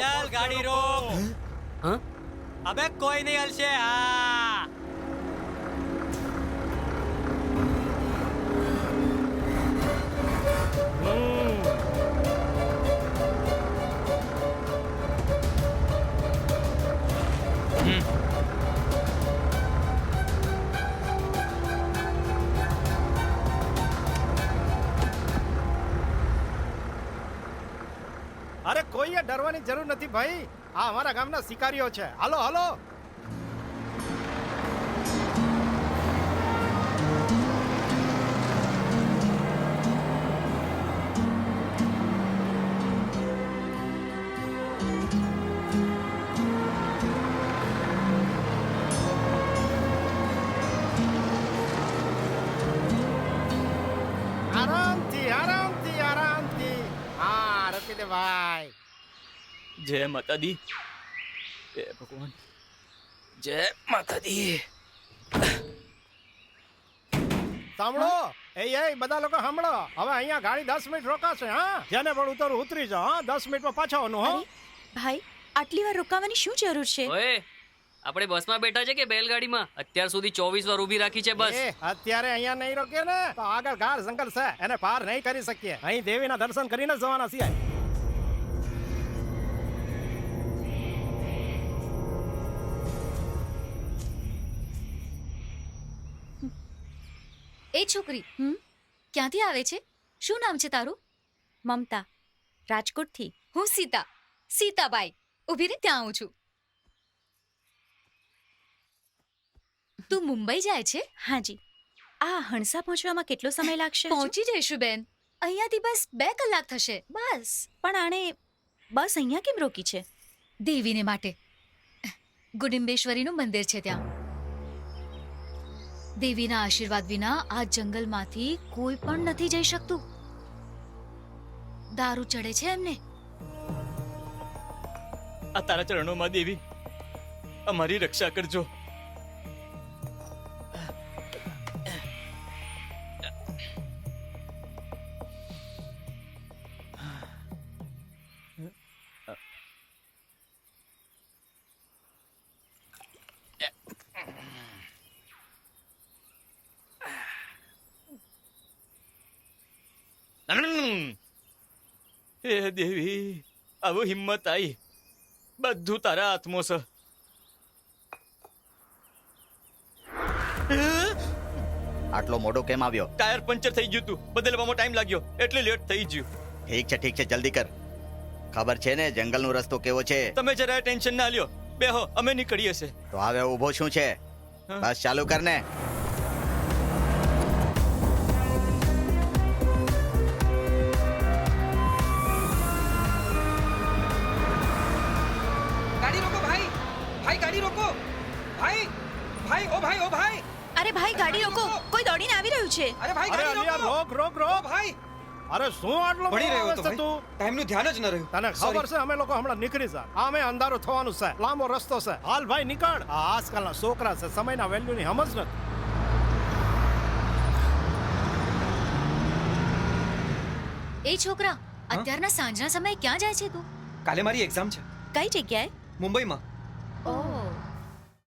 ચાલ ગાડી રોક. અબે કોઈ નહીં હલશે. હા અરે કોઈએ ડરવાની જરૂર નથી ભાઈ. આ અમારા ગામના શિકારીઓ છે. હાલો હાલો. રોકી દે ભાઈ? જય માતા દી હે ભગવાન. જય માતા દી સાંભળો. એ એ બધા લોકો સાંભળો. હવે અહીંયા ગાડી દસ મિનિટ રોકાશે હા? જેને પણ ઉતરું ઉતરી જાઓ હા? દસ મિનિટમાં પાછા આવવાનું હો? ભાઈ આટલી વાર રોકાવાની શું જરૂર છે? ઓએ આપણે બસમાં બેઠા છે કે બેલગાડીમાં? અત્યાર સુધી ચોવીસ વાર ઊભી રાખી છે બસ. અત્યારે અહીંયા નહીં રોકીએ ને? તો આગળ ગાઢ જંગલ છે એને પાર નહીં કરી શકીએ. અહીં દેવીના દર્શન કરીને જવાના છીએ. એ છોકરી હમ? ક્યાંથી આવે છે? શું નામ છે તારું? મમતા રાજકોટથી. હું સીતા સીતાબાઈ. ઊભી રે ત્યાં આવું છું. તું મુંબઈ જાય છે? હાજી. આ હણસા પહોંચવામાં કેટલો સમય લાગશે? પહોંચી જઈશું બેન. અહીંયાથી બસ બે કલાક થશે બસ. પણ આણે બસ અહીંયા કેમ રોકી છે? દેવીને માટે. ગુડિંબેશ્વરીનું મંદિર છે ત્યાં. દેવીના આશીર્વાદ વિના આ જંગલમાંથી કોઈ પણ નથી જઈ શકતું. દારૂ ચડે છે એમને? આ તારા ચરણોમાં દેવી, અમારી રક્ષા કરજો. હે દેવી આવો હિંમત આઈ. બધું તારા હાથમાં છે. આટલો મોડો કેમ આવ્યો? ટાયર પંચર થઈ ગયું તું. બદલવામાં ટાઈમ લાગ્યો. એટલે લેટ થઈ ગયું. ઠીક છે ઠીક છે જલ્દી કર. ખબર છે ને જંગલનો રસ્તો કેવો છે? તમે જરા ટેન્શન ના લ્યો. બેહો અમે નીકળીએ છે તો હવે ઊભો શું છે? બસ ચાલુ કર ને. ભાઈ! અરે ભાઈ ગાડી રોકો. કોઈ દોડીને આવી રહ્યું છે. અરે ભાઈ ગાડી રોકો. રોક રોક રોક. ભાઈ! અરે શું આટલો પડી રહ્યો ભાઈ તું? ટાઈમનું ધ્યાન જ ન રહ્યું. તને ખબર છે અમે લોકો હમણાં નીકળી જા. આમે અંધારો થવાનું છે. લાંબો રસ્તો છે. હાલ ભાઈ નીકળ. આ આજકાલના છોકરા છે. સમયના વેલ્યુની સમજ નથી. એ છોકરા અત્યારના સાંજના સમયે ક્યાં જાય છે તું? કાલે મારી એક્ઝામ છે. કઈ જગ્યાએ? મુંબઈમાં.